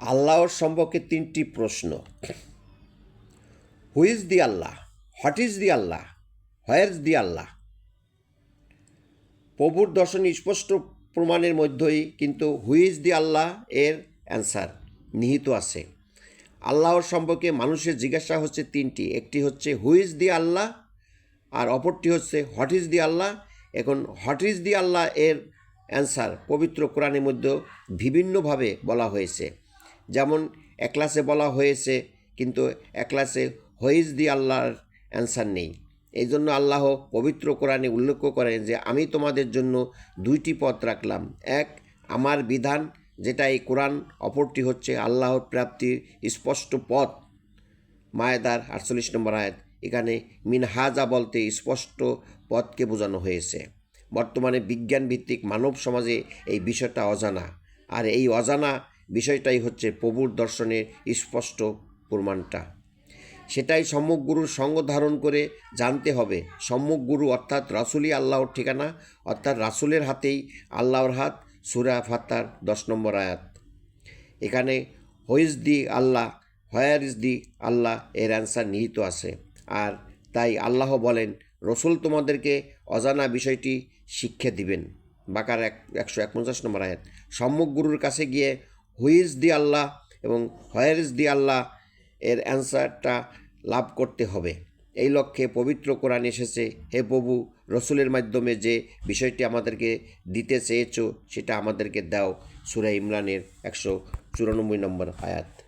আল্লাহর সম্পর্কে তিনটি প্রশ্ন। Who is the Allah what is the Allah where the Allah প্রভুর দর্শন স্পষ্ট প্রমাণের মধ্যেই কিন্তু হু ইজ দি আল্লাহ এর অ্যান্সার নিহিত আছে। আল্লাহর সম্পর্কে মানুষের জিজ্ঞাসা হচ্ছে তিনটি, একটি হচ্ছে হু ইজ দি আল্লাহ আর অপরটি হচ্ছে হোয়াট ইজ দি আল্লাহ এখন হোয়াট ইজ দি আল্লাহ এর অ্যান্সার পবিত্র কোরআনের মধ্যে বিভিন্নভাবে বলা হয়েছে। যেমন এক ক্লাসে বলা হয়েছে, কিন্তু এক ক্লাসে হোয়াইজ দি আল্লাহর অ্যান্সার নেই। এই জন্য আল্লাহ পবিত্র কোরআনে উল্লেখ করেন যে, আমি তোমাদের জন্য দুইটি পথ রাখলাম। এক, আমার বিধান, যেটা এই কোরআন, অপরটি হচ্ছে আল্লাহর প্রাপ্তির স্পষ্ট পথ। মায়েদার আটচল্লিশ নম্বর আয়াত, এখানে মিনহাজা বলতে স্পষ্ট পথকে বোঝানো হয়েছে। বর্তমানে বিজ্ঞান ভিত্তিক মানব সমাজে এই বিষয়টা অজানা। আর এই অজানা বিষয়টাই হচ্ছে প্রভুর দর্শনের স্পষ্ট প্রমাণটা। সেটাই সম্মুখ গুরুর সঙ্গ ধারণ করে জানতে হবে। সম্মুখ গুরু অর্থাৎ রাসুলই আল্লাহর ঠিকানা, অর্থাৎ রাসুলের হাতেই আল্লাহর হাত, সুরা ফাত্তার দশ নম্বর আয়াত। এখানে হোইজ দি আল্লাহ, হোয়ার ইজ দি আল্লাহ এর অ্যান্সার নিহিত আছে। আর তাই আল্লাহ বলেন, রসুল তোমাদেরকে অজানা বিষয়টি শিক্ষা দিবেন। বাকার এক, একশো একপঞ্চাশ নম্বর আয়াত। সম্মুখ গুরুর কাছে গিয়ে হুইজ দি আল্লাহ এবং হোয়ার দি আল্লাহ এর অ্যান্সারটা লাভ করতে হবে। এই লক্ষ্যে পবিত্র কোরআন এসেছে। হে প্রভু, রসুলের মাধ্যমে যে বিষয়টি আমাদেরকে দিতে চেয়েছ, সেটা আমাদেরকে দাও। সুরা ইমরানের একশো চুরানব্বই নম্বর আয়াত।